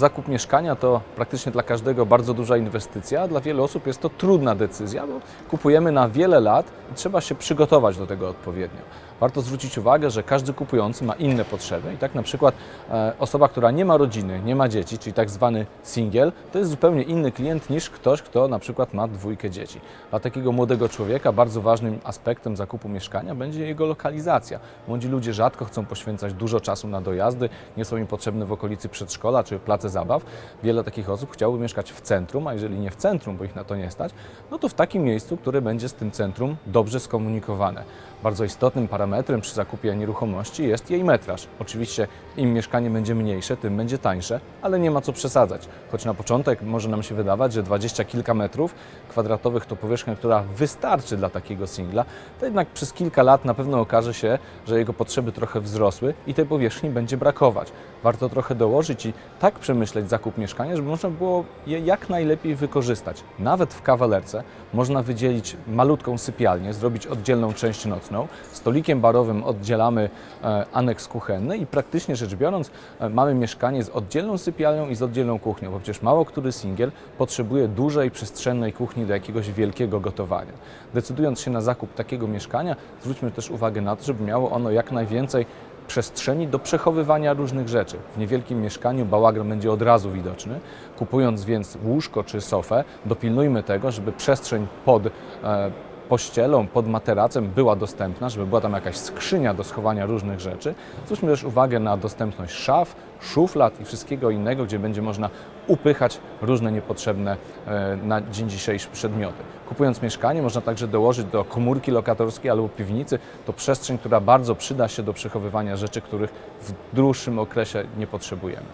Zakup mieszkania to praktycznie dla każdego bardzo duża inwestycja, dla wielu osób jest to trudna decyzja, bo kupujemy na wiele lat i trzeba się przygotować do tego odpowiednio. Warto zwrócić uwagę, że każdy kupujący ma inne potrzeby i tak na przykład e, osoba, która nie ma rodziny, nie ma dzieci, czyli tak zwany singiel, to jest zupełnie inny klient niż ktoś, kto na przykład ma dwójkę dzieci. Dla takiego młodego człowieka bardzo ważnym aspektem zakupu mieszkania będzie jego lokalizacja. Młodzi ludzie rzadko chcą poświęcać dużo czasu na dojazdy, nie są im potrzebne w okolicy przedszkola czy place zabaw. Wiele takich osób chciałoby mieszkać w centrum, a jeżeli nie w centrum, bo ich na to nie stać, no to w takim miejscu, które będzie z tym centrum dobrze skomunikowane. Bardzo istotnym parametrem przy zakupie nieruchomości jest jej metraż. Oczywiście im mieszkanie będzie mniejsze, tym będzie tańsze, ale nie ma co przesadzać. Choć na początek może nam się wydawać, że 20 kilka metrów kwadratowych to powierzchnia, która wystarczy dla takiego singla, to jednak przez kilka lat na pewno okaże się, że jego potrzeby trochę wzrosły i tej powierzchni będzie brakować. Warto trochę dołożyć i tak przemyśleć zakup mieszkania, żeby można było je jak najlepiej wykorzystać. Nawet w kawalerce można wydzielić malutką sypialnię, zrobić oddzielną część Stolikiem barowym oddzielamy e, aneks kuchenny i praktycznie rzecz biorąc e, mamy mieszkanie z oddzielną sypialnią i z oddzielną kuchnią, bo przecież mało który singiel potrzebuje dużej, przestrzennej kuchni do jakiegoś wielkiego gotowania. Decydując się na zakup takiego mieszkania, zwróćmy też uwagę na to, żeby miało ono jak najwięcej przestrzeni do przechowywania różnych rzeczy. W niewielkim mieszkaniu bałagan będzie od razu widoczny. Kupując więc łóżko czy sofę, dopilnujmy tego, żeby przestrzeń pod e, pościelą, pod materacem była dostępna, żeby była tam jakaś skrzynia do schowania różnych rzeczy. Zwróćmy też uwagę na dostępność szaf, szuflad i wszystkiego innego, gdzie będzie można upychać różne niepotrzebne e, na dzień dzisiejszy przedmioty. Kupując mieszkanie, można także dołożyć do komórki lokatorskiej albo piwnicy to przestrzeń, która bardzo przyda się do przechowywania rzeczy, których w dłuższym okresie nie potrzebujemy.